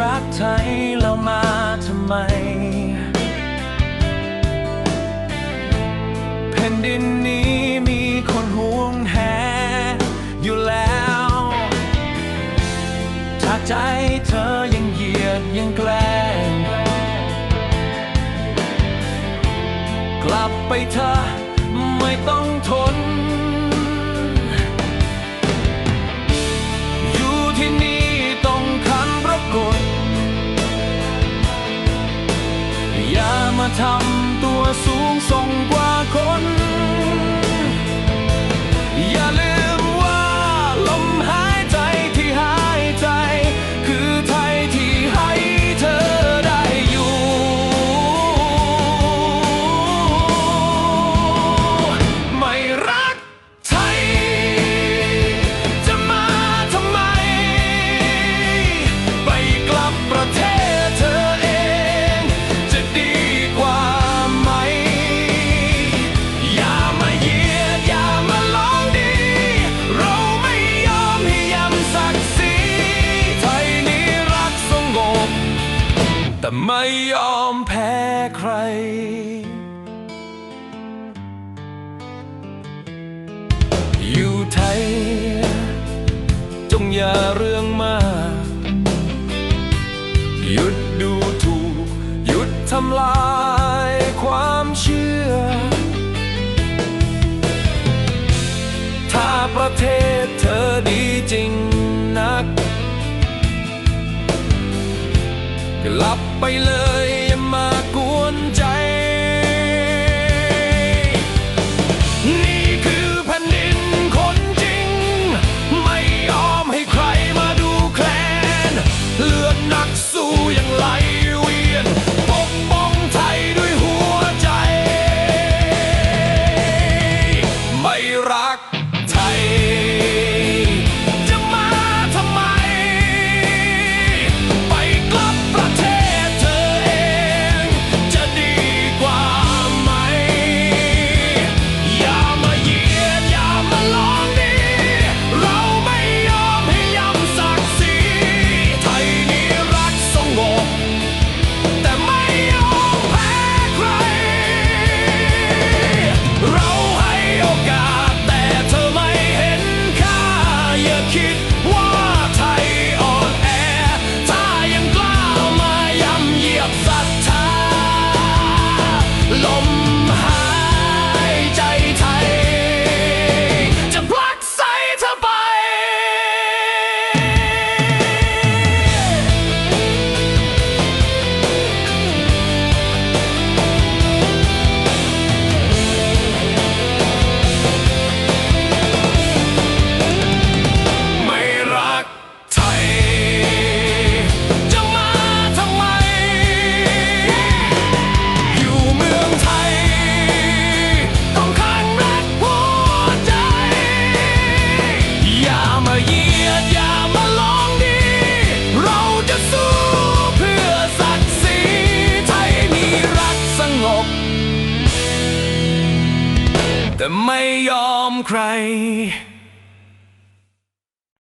รักไทยเรามาทำไม แผ่นดินนี้มีคนห่วงแหนอยู่แล้ว ถ้าใจเธอยังเหยียดยังแกล้ง กลับไปเธอ ทำตัวสูงส่งกว่าคน ไม่ยอมแพ้ใคร อยู่ไทย จงอย่าเรื่องมาก หยุดดูถูก หยุดทำลายความเชื่อ ถ้าประเทศเธอดีจริงับไปเลย แต่ไม่ยอมใคร